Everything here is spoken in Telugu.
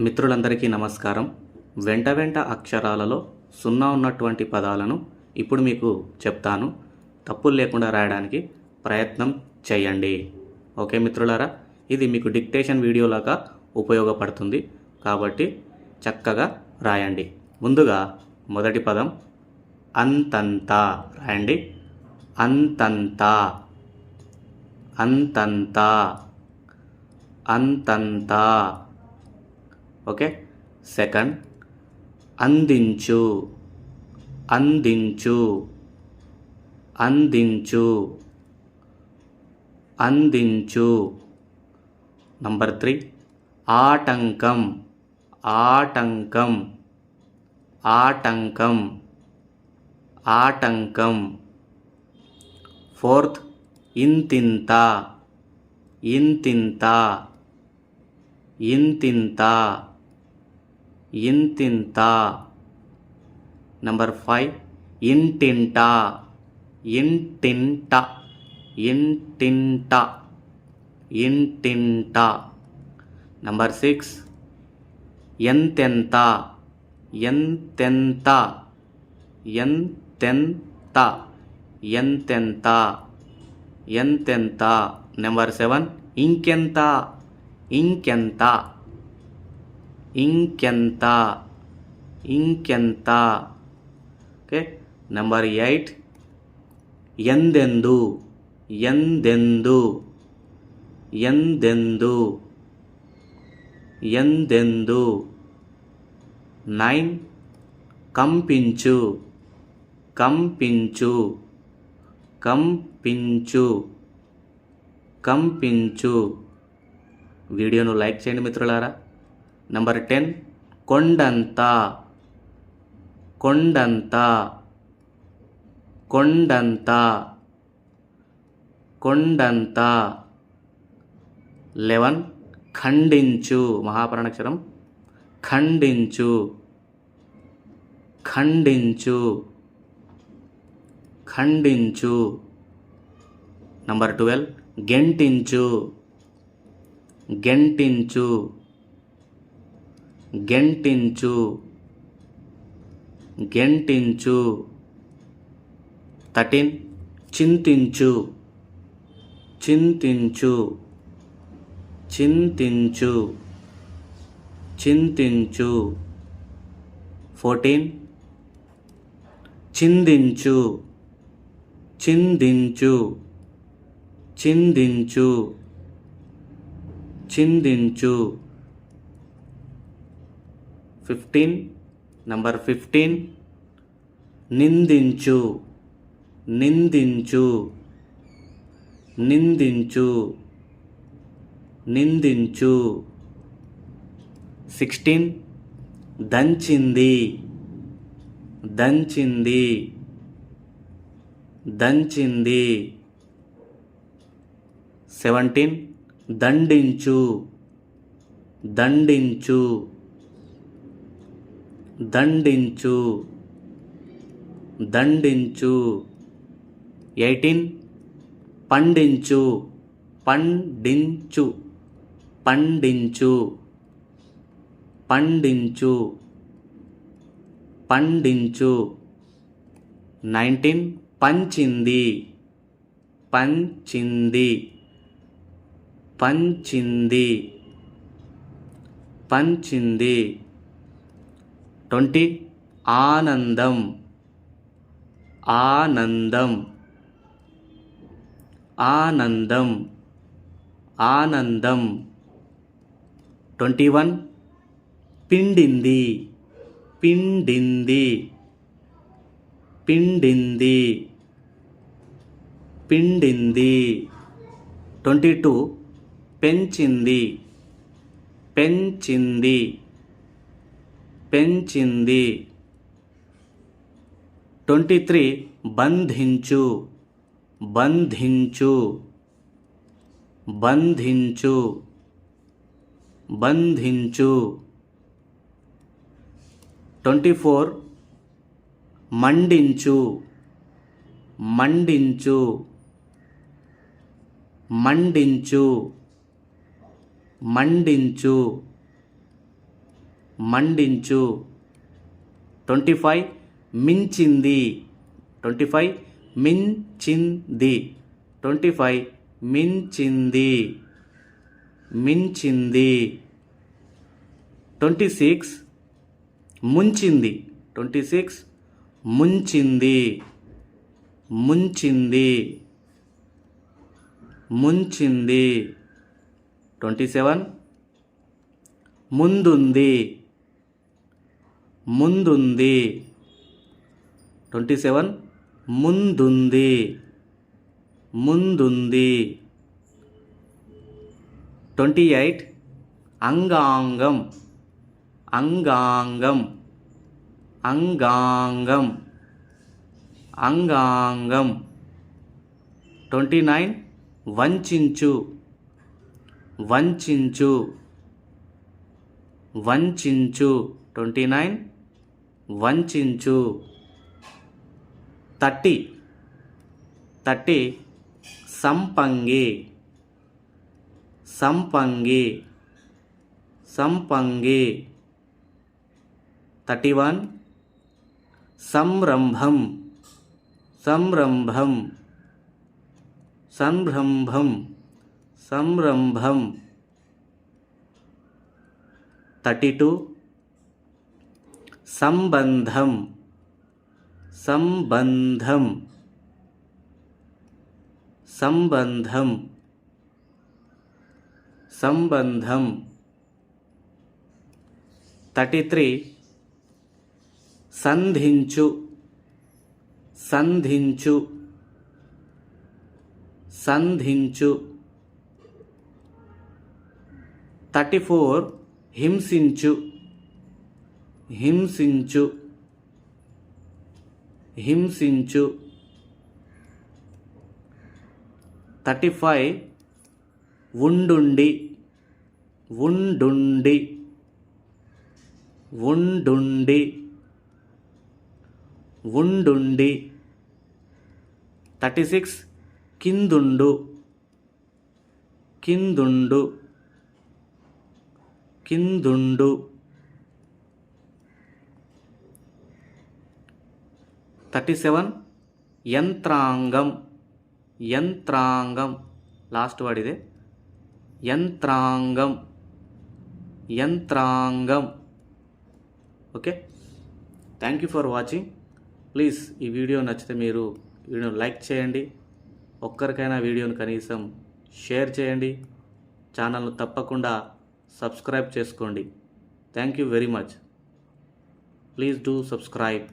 మిత్రులందరికీ నమస్కారం. వెంట వెంట అక్షరాలలో సున్నా ఉన్నటువంటి పదాలను ఇప్పుడు మీకు చెప్తాను. తప్పులు లేకుండా రాయడానికి ప్రయత్నం చేయండి. ఓకే మిత్రులారా? ఇది మీకు డిక్టేషన్ వీడియోలాగా ఉపయోగపడుతుంది. కాబట్టి చక్కగా రాయండి. ముందుగా మొదటి పదం అంతంతా రాయండి. అంతంతా. అంతంతా. అంతంతా. ఓకే? సెకండ్. అందించు. అందించు. అందించు. అందించు. Number three. ఆటంకం. ఆటంకం. ఆటంకం. ఆటంకం. ఫోర్త్. ఇంతింత. ఇంతింత. ఇంతింత. ఇంతింత. నంబర్ ఫైవ్ ఇంటింట. ఇంటింట. ఇంటింట. ఇంటింట. నంబర్ సిక్స్ ఎంతెంత. ఎంతెంత. ఎంతెంత. ఎంతెంత. ఎంతెంత. నెంబర్ సెవెన్ ఇంకెంత. ఇంకెంత. ఇంకెంత? ఇంకెంత? ఓకే. నెంబర్ ఎయిట్ ఎందెందు? ఎందెందు? ఎందెందు? ఎందెందు? నైన్ కంపించు. కంపించు. కంపించు. కంపించు. వీడియోను లైక్ చేయండి మిత్రులారా. నెంబర్ టెన్ కొండంత కొండంత కొండంత కొండంత లెవెన్ ఖండించు మహాప్రాణాక్షరం ఖండించు ఖండించు ఖండించు నంబర్ ట్వెల్వ్ గెంటించు గెంటించు గెంటించు. గెంటించు. థర్టీన్. చింతించు. చింతించు. చింతించు. చింతించు. ఫోర్టీన్. చిందించు. చిందించు. చిందించు. చిందించు. Fifteen number fifteen. నిందించు నిందించు నిందించు నిందించు. సిక్స్టీన్ దంచింది దంచింది దంచింది. సెవెంటీన్ దండించు దండించు. దండించు. దండించు. ఎయిటీన్. పండించు. పండించు. పండించు. పండించు. పండించు. నైన్టీన్. పంచింది. పంచింది. పంచింది. పంచింది. ట్వంటీ. ఆనందం. ఆనందం. ఆనందం. ఆనందం. Twenty one. పిండింది. పిండింది. పిండింది. పిండింది. Twenty two. పెంచింది. పెంచింది. పెంచింది. ట్వంటీ త్రీ బంధించు బంధించు బంధించు బంధించు. ట్వంటీ ఫోర్ మండించు మండించు మండించు మండించు. మండించు. ట్వంటీ ఫైవ్ మించింది. ట్వంటీ ఫైవ్ మించింది. ట్వంటీ ఫైవ్ మించింది. మించింది. ట్వంటీ సిక్స్ ముంచింది. ట్వంటీ సిక్స్ ముంచింది. ముంచింది. ముంచింది. ట్వంటీ సెవెన్ ముందుంది. ముందుంది. Twenty seven. ముందుంది. ముందుంది. Twenty eight. అంగాంగం. అంగాంగం. అంగాంగం. అంగాంగం. Twenty nine. వంచించు. వంచించు. వంచించు. Twenty nine. వంచించు. తట్టి. తట్టి. సంపంగి. సంపంగి. సంపంగి. Thirty one. సంరంభం. సంరంభం. సంరంభం. సంరంభం. Thirty two. సంబంధం. సంబంధం. సంబంధం. సంబంధం. Thirty three. సంధించు. సంధించు. సంధించు. Thirty four. హింసించు. హింసించు. హింసించు. Thirty five. ఉండుండి. ఉండుండి. ఉండుండి. ఉండుండి. Thirty six. కిందుండు. కిందుండు. కిందుండు. థర్టీ సెవెన్ యంత్రాంగం. యంత్రాంగం. లాస్ట్ వర్డ్ ఇదే. యంత్రాంగం. యంత్రాంగం. Okay? Thank you for watching please ఈ వీడియో నచ్చితే మీరు వీడియో లైక్ చేయండి. ఒక్కరికైనా వీడియోను కనీసం షేర్ చేయండి. ఛానల్ను తప్పకుండా సబ్స్క్రైబ్ చేసుకోండి. Thank you very much please do subscribe